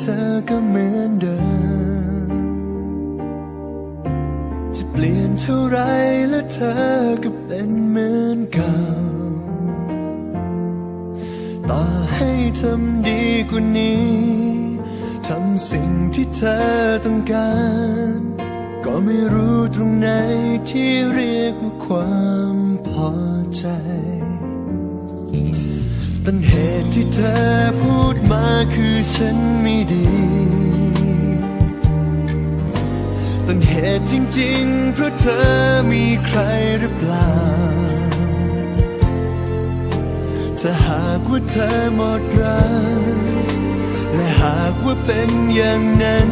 เธอก็เหมือนเดิม จะเปลี่ยนเท่าไรและเธอก็เป็นเหมือนเก่า ต่อให้ทำดีกว่านี้ ทำสิ่งที่เธอต้องการ ก็ไม่รู้ตรงไหนที่เรียกว่าความพอใจ ต้นเหตุที่เธอพูดมาคือฉันไม่ดี ต้นเหตุจริงๆ เพราะเธอมีใครหรือเปล่า ถ้าหากว่าเธอหมดรัก และหากว่าเป็นอย่างนั้น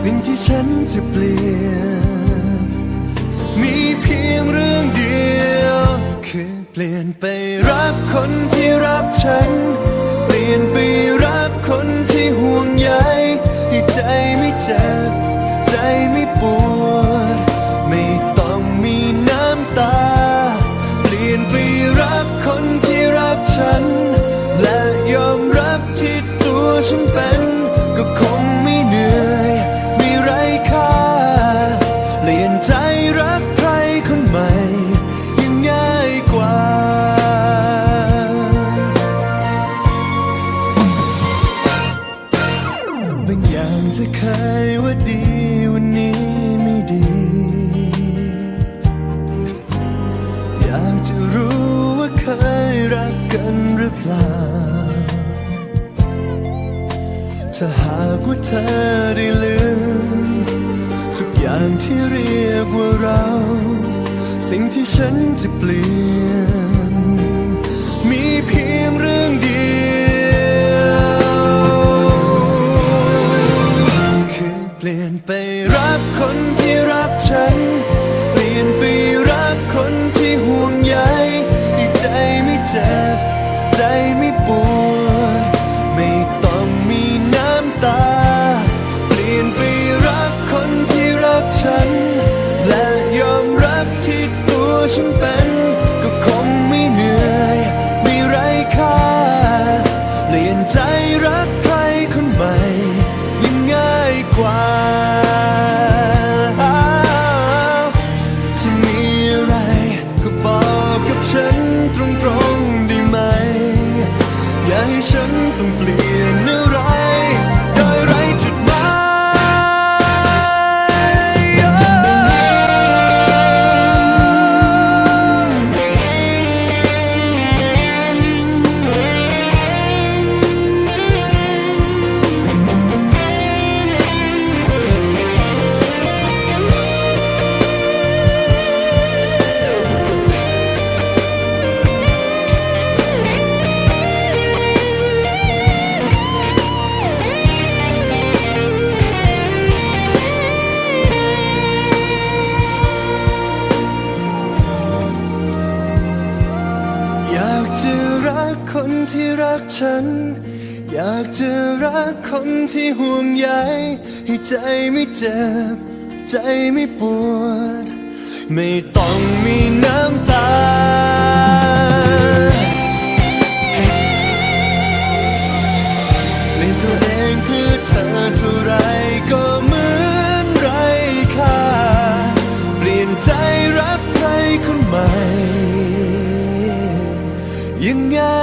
สิ่งที่ฉันจะเปลี่ยน มีเพียงเรื่องเดียว คือเปลี่ยนไปรักคน ที่ เคยว่าดีวันนี้ไม่ดี อยากจะรู้ว่าเคยรักกันหรือเปล่า ถ้าหากว่าเธอได้ลืม ทุกอย่างที่เรียกว่าเรา สิ่งที่ฉันจะเปลี่ยน รั ที่รักฉัน อยากจะรักคนที่ห่วงใยให้ใจไม่เจ็บ ใจไม่ปวด ไม่ต้องมีน้ำตา ยังง่